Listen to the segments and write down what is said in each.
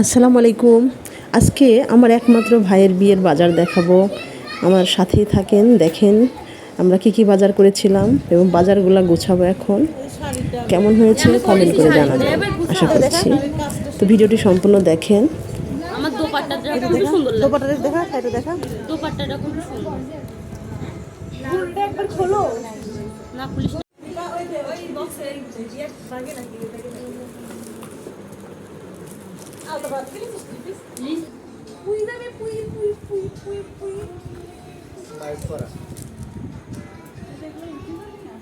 আসসালামু আলাইকুম। আজকে আমার একমাত্র ভাইয়ের বিয়ের বাজার দেখাবো। আমার সাথেই থাকেন দেখেন আমরা কি কি বাজার করেছিলাম এবং বাজারগুলো গোছাবো এখন। কেমন হয়েছে কমেন্ট করে জানাবেন। আশা করছি। তো ভিডিওটি সম্পূর্ণ দেখেন। আমার দোপাট্টাটা খুব সুন্দর লাগে। দেখা এটা দেখা। দোপাট্টাটা খুব সুন্দর ফুলটা একবার খোলো। না পুলিশ ওই বক্সে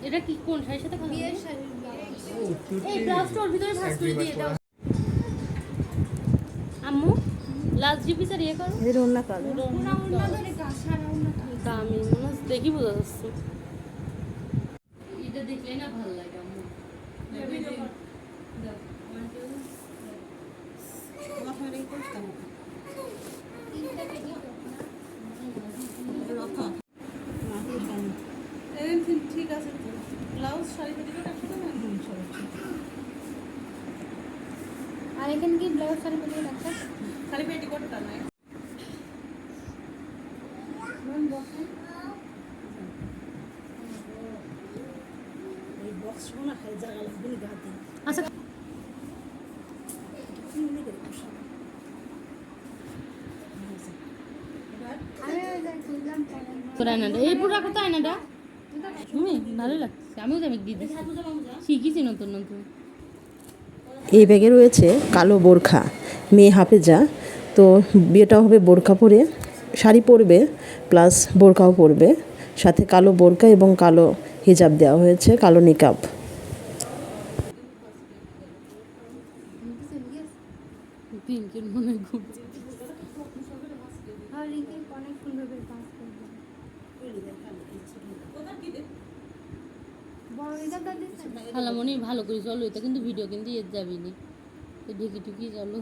এটা কি কোন শাড়ির সাথে কথা বিয়ের শাড়ি এই ব্লাউজটা ওর ভিতরে ভাঁজ করে দিয়ে দাও। আম্মু লাস্ট জিপি স্যার ইয়ে করো। কাজ। দামি মনে দেখি বোঝা যাচ্ছে। এটা দেখলেই না ভালো লাগে আম্মু আছে তো ব্লাউজ শাড়ি দিকে রাখতে না হুম সব আর এখানে কি ব্লাউজ শাড়ি পরিয়ে রাখা খালি পেটিকোটটা নাই এই বক্স শোনা খাই জায়গা লাগবে না গাতে আচ্ছা আমি ওই যে খুললাম পরে। তোর আয়নাটা এই পুরো রাখো তো আয়নাটা তুমি ভালো লাগছে আমিও তো আমি দিয়ে শিখেছি নতুন নতুন এই ব্যাগে রয়েছে কালো বোরখা মেয়ে হাফেজা। তো বিয়েটাও হবে বোরখা পরে শাড়ি পরবে প্লাস বোরখাও পরবে। সাথে কালো বোরকা এবং কালো হিজাব দেওয়া হয়েছে কালো নিকাব। আর রিঙ্কি অনেক সুন্দর করে ডান্স করবে বড় হিসাবটা দিচ্ছে খালামণি ভালো করে চলো, এটা কিন্তু ভিডিও কিন্তু এর যাবি নি ঢেকে টুকি চলো।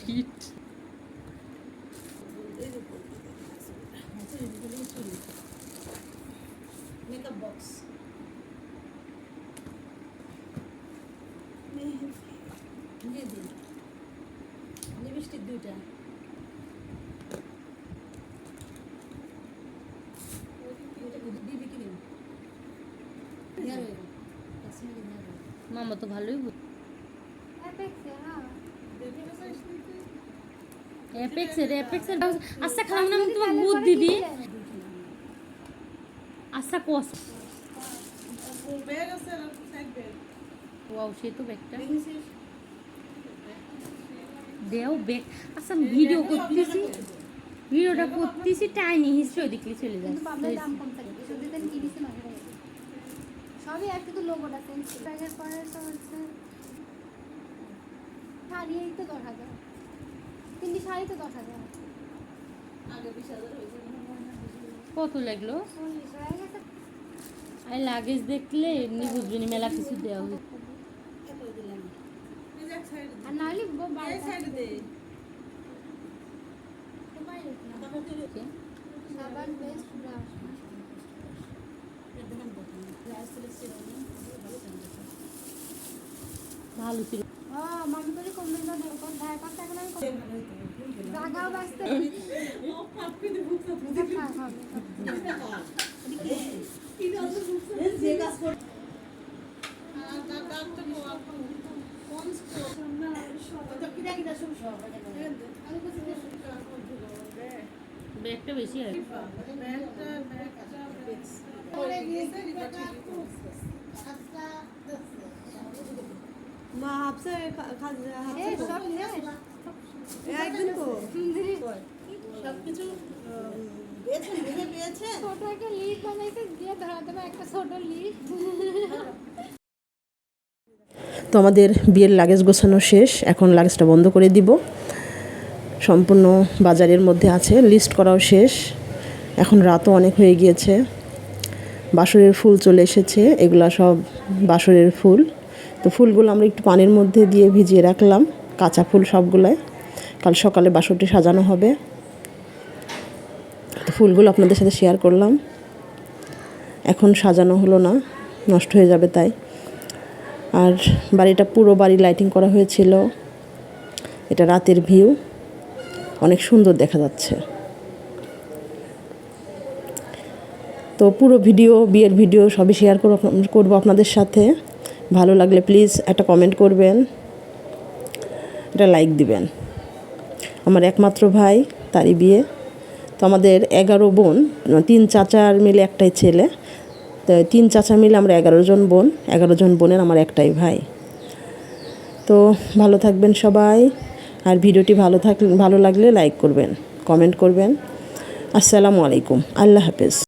ফিট মেকআপ বক্স দিয়ে দিন। লিপস্টিক দুইটা। বিবি ক্রিম মামা তো ভালোই হ্যাঁ অ্যাপেক্সের অ্যাপেক্সের আচ্ছা খালাম আমি তোমার বুধ দিদি। আচ্ছা কস ওয়াও সে তো ব্যাগটা। দেও ব্যাগ আচ্ছা ভিডিও করতেছি। ভিডিওটা করতেছি টাইনি হিস্ট্রি ওদিকে চলে সবই আর লোগোটা চেঞ্জ পরে তো হচ্ছে। শাড়ি তো দশ হাজার। তিনটি শাড়ি তো দশ হাজার। আগে বিশ হাজার হয়েছে কত লাগল? আর লাগেজ দেখলে এমনি বুঝবেনি মেলা কিছু দেওয়া হয়েছে। আর নাহলে এই সাইড দে সাবান পেস্ট ব্রাশ দেখেন দেখেন গ্লাস সিলেকশন ভালো ছিল হ্যাঁ মামি কমবে না দরকার জাগাও বাঁচতে ও ব্যাগটা বেশি হয়। মা হাফসে একদিন তো সবকিছু পেয়েছেন ছোট একটা লিস্ট বানাইছে দিয়ে ধরা দেবে একটা ছোট লিস্ট তো আমাদের বিয়ের লাগেজ গোছানো শেষ। এখন লাগেজটা বন্ধ করে দিব। সম্পূর্ণ বাজারের মধ্যে আছে লিস্ট করাও শেষ। এখন রাতও অনেক হয়ে গিয়েছে। বাসরের ফুল চলে এসেছে, এগুলা সব বাসরের ফুল। তো ফুলগুলো আমরা একটু পানির মধ্যে দিয়ে ভিজিয়ে রাখলাম, কাঁচা ফুল সবগুলোয় কাল সকালে বাসরটি সাজানো হবে। তো ফুলগুলো আপনাদের সাথে শেয়ার করলাম। এখন সাজানো হলো না, নষ্ট হয়ে যাবে তাই। আর বাড়িটা পুরো বাড়ি লাইটিং করা হয়েছিল। এটা রাতের ভিউ অনেক সুন্দর দেখা যাচ্ছে। তো পুরো ভিডিও বিয়ের ভিডিও সবই শেয়ার করব আপনাদের সাথে। ভালো লাগলে প্লিজ একটা কমেন্ট করবেন। একটা লাইক দিবেন। আমার একমাত্র ভাই, তারই বিয়ে। তো আমাদের এগারো বোন, তিন চাচার মিলে একটাই ছেলে। তিন চাচা মিলে আমরা এগারো জন বোন, এগারো জন বোনের আমার একটাই ভাই। তো ভালো থাকবেন সবাই, আর ভিডিওটি ভালো থাকলে ভালো লাগলে লাইক করবেন, কমেন্ট করবেন। আসসালামু আলাইকুম, আল্লাহ হাফেজ।